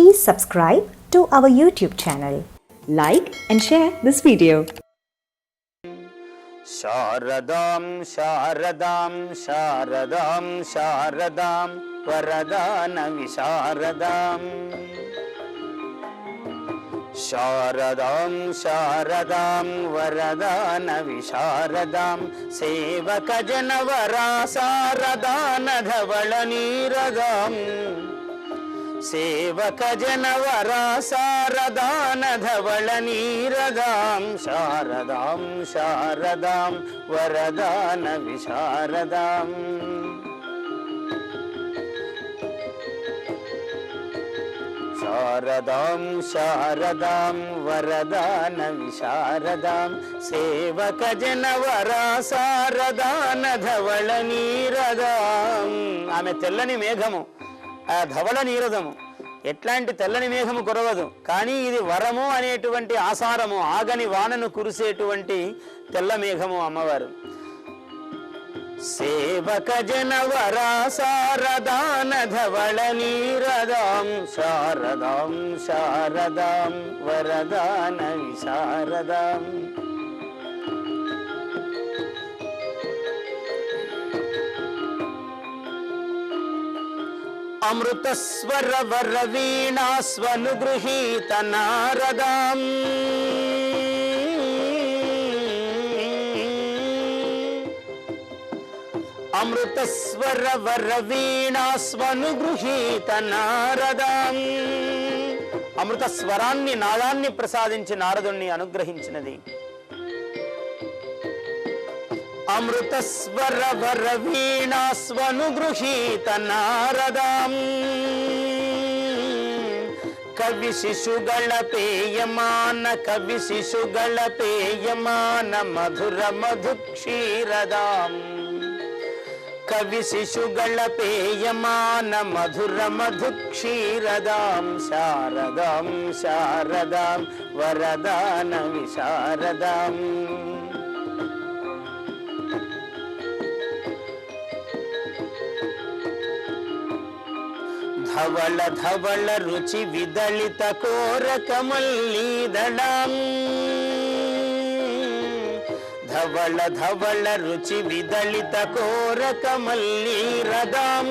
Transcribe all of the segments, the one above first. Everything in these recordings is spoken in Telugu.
Please subscribe to our YouTube channel. Like and share this video. शारदां शारदां शारदां शारदां वरदानविशारदाम् शारदां शारदां वरदानविशारदां सेवकजनवरा शारदानधवळनीरदाम् సేవక జనవరా శారదాన ధవళ నీరదాం శారదాం శారదాం వరదాన విశారదాం. శారదాం శారదాం వరదాన విశారదాం సేవక జనవరా శారదాన ధవళ నీరదాం ఆమె తెల్లని మేఘము. ఆ ధవళ నీరదము. ఎట్లాంటి తెల్లని మేఘము కురవదు. కానీ ఇది వరము అనేటువంటి ఆసారము ఆగని వానను కురిసేటువంటి తెల్ల మేఘము అమ్మవారు. సేవక జనవరా శారదాన ధవళ నీరదాం శారదాం శారదాం వరదాన విశారదాం. అమృతస్వర గృహీత నారదాం అమృతస్వర గృహీత నారదాం అమృత స్వరాన్ని నాదాన్ని ప్రసాదించి నారదుణ్ణి అనుగ్రహించినది. అమృతస్వర వర వీణాస్వను గృహీత నారదాం కవి శిశుగళ పేయమాన కవి శిశుగళ పేయమాన మధుర మధు క్షీరదాం కవి శిశుగళ పేయమాన మధుర మధు క్షీరదాం శారదాం శారదాం వరదాన విశారదాం ధవళ ధవళ రుచి విదళిత కోరక మల్లీదళం ధవళ ధవళ రుచి విదళిత కోరక మల్లీరదాం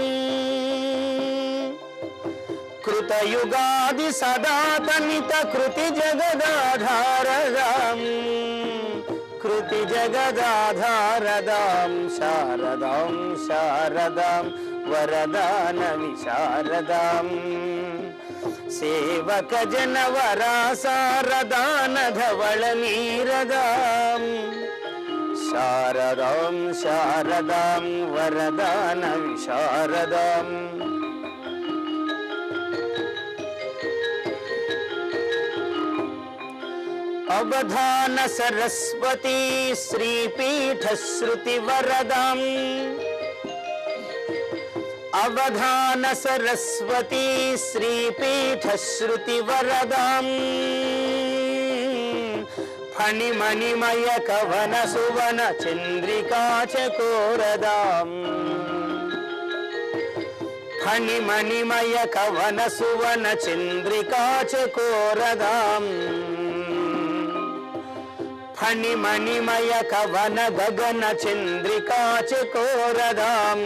కృతయుగాది సదాతనిత కృతి జగదాధారదాం. కృతి జగదాధారదాం శారదాం శారదాం. వరదాన విశారదాం సేవక జనవరా శారదాన ధవళ నీరదాం శారదాం శారదాం వరదాన విశారదాం అవధాన సరస్వతీ శ్రీపీఠ శృతి వరదాం अवधान सरस्वती श्रीपीठ श्रुति वरदम फणिमणिमय कवन सुवन चंद्रिका चकोरदाम फणिमणिमय कवन सुवन चंद्रिका चकोरदाम फणिमणिमय कवन गगन चंद्रिका चकोरदाम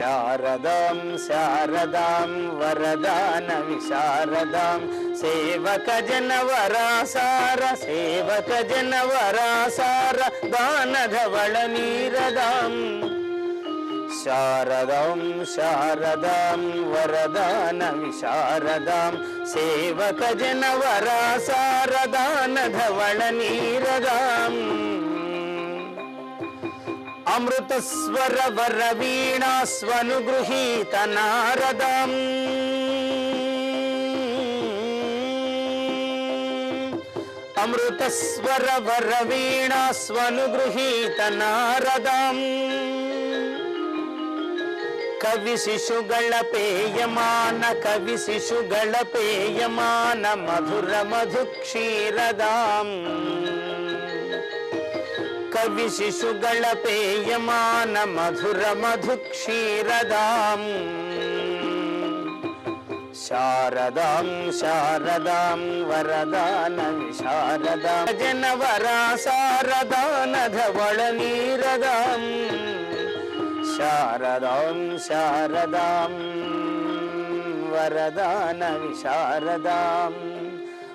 शारदां शारदां वरदानविशारदां सेवकजनवरा सार सेवकजनवरा सार दानधवळनीरदाम् शारदां शारदां वरदानविशारदां सेवकजनवरा सारदानधवळनीरदाम् अमृतस्वरवरवीणा स्वनुगृहीत नारदम् अमृतस्वरवरवीणा स्वनुगृहीत नारदाम् कविशिशुगळपेयमान कविशिशुगळपेयमान मधुर मधुक्षीरदाम् ಕವಿ ಶಿಶುಗಳ ಪೇಯಮಾನ ಮಧುರ ಮಧು ಕ್ಷೀರದಾಂ ಶಾರದಾಂ ಶಾರದಾಂ ವರದಾನ ಶಾರದಾಂ ಜನವರ ಸಾರದಾನಧವಳ ನೀರದಾಂ ಶಾರದಾಂ ಶಾರದಾಂ ವರದಾನ ವಿಶಾರದಾಂ